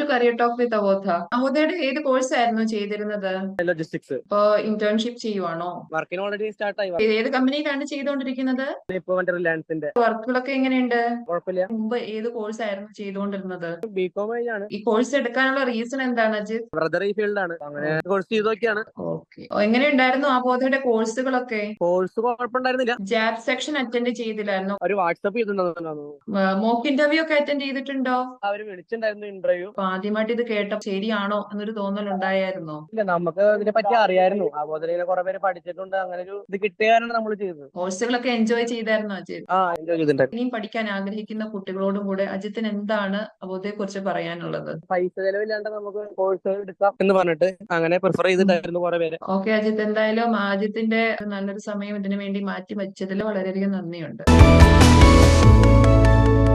To career talk with Avodha അവോധയുടെ ഏത് course ആയിരുന്നു ചെയ്തിരുന്നത്? ലോജിസ്റ്റിക്സ് ഇപ്പോ ഇന്റേൺഷിപ്പ് ചെയ്യുവാണോ? വർക്കിന് ഓൾറെഡി സ്റ്റാർട്ട് ആയി. ഏത് കമ്പനിയിലാണ് ചെയ്തുകൊണ്ടിരിക്കുന്നത്? വർക്കുകളൊക്കെ എങ്ങനെയുണ്ട്? കുഴപ്പമില്ല. മുമ്പ് ഏത് കോഴ്സ് ആയിരുന്നു ചെയ്തുകൊണ്ടിരുന്നത്? ബികോം കഴിഞ്ഞാണ്. ഈ കോഴ്സ് എടുക്കാനുള്ള റീസൺ എന്താണ് അജിത് ബ്രദർ ഈ ഫീൽഡാണ് അങ്ങനെ കോഴ്സ് ചെയ്ത് എങ്ങനെ ഉണ്ടായിരുന്നു എങ്ങനെയുണ്ടായിരുന്നു അവോധയുടെ കോഴ്സുകളൊക്കെ കോഴ്സ് കുഴപ്പമുണ്ടായിരുന്നില്ല. ജാബ് സെക്ഷൻ അറ്റൻഡ് ചെയ്തില്ലായിരുന്നു? ഒരു വാട്സ്ആപ്പ് ചെയ്തിട്ടുണ്ടായിരുന്നു മോക്ക് ഇന്റർവ്യൂ ഒക്കെ അറ്റൻഡ് ചെയ്തിട്ടുണ്ടോ? അവർ വിളിച്ചിട്ടുണ്ടായിരുന്നു ഇന്റർവ്യൂ ആദ്യമായിട്ട് ഇത് കേട്ട ശരിയാണോ എന്നൊരു തോന്നൽ ഉണ്ടായിരുന്നോ ഇല്ല നമുക്ക് ഇതിനെ പറ്റി അറിയായിരുന്നു. അതുപോലെ കുറെ പേര് പഠിച്ചിട്ടുണ്ട്. അങ്ങനെ ഒരു ഇത് കിട്ടിയാലാണ് നമ്മൾ ചെയ്തത്. കോഴ്സുകളൊക്കെ എൻജോയ് ചെയ്തായിരുന്നോ അജിത്? ആ എൻജോയ് ചെയ്തിട്ടുണ്ടായിരുന്നു ഇനിയും പഠിക്കാൻ ആഗ്രഹിക്കുന്ന കുട്ടികളോടും കൂടെ അജിത്തിന് എന്താണ് അബോധയെ കുറിച്ച് പറയാനുള്ളത്? പൈസ ചെലവില്ലാണ്ട് നമുക്ക് കോഴ്സ് എടുക്കാം എന്ന് പറഞ്ഞിട്ട് അങ്ങനെ പ്രിഫർ ചെയ്തിട്ടായിരുന്നു കുറെ പേര്. ഓക്കെ അജിത്ത് എന്തായാലും അജിത്തിന്റെ നല്ലൊരു സമയം ഇതിനു വേണ്ടി മാറ്റി വെച്ചതിൽ വളരെയധികം നന്ദിയുണ്ട്.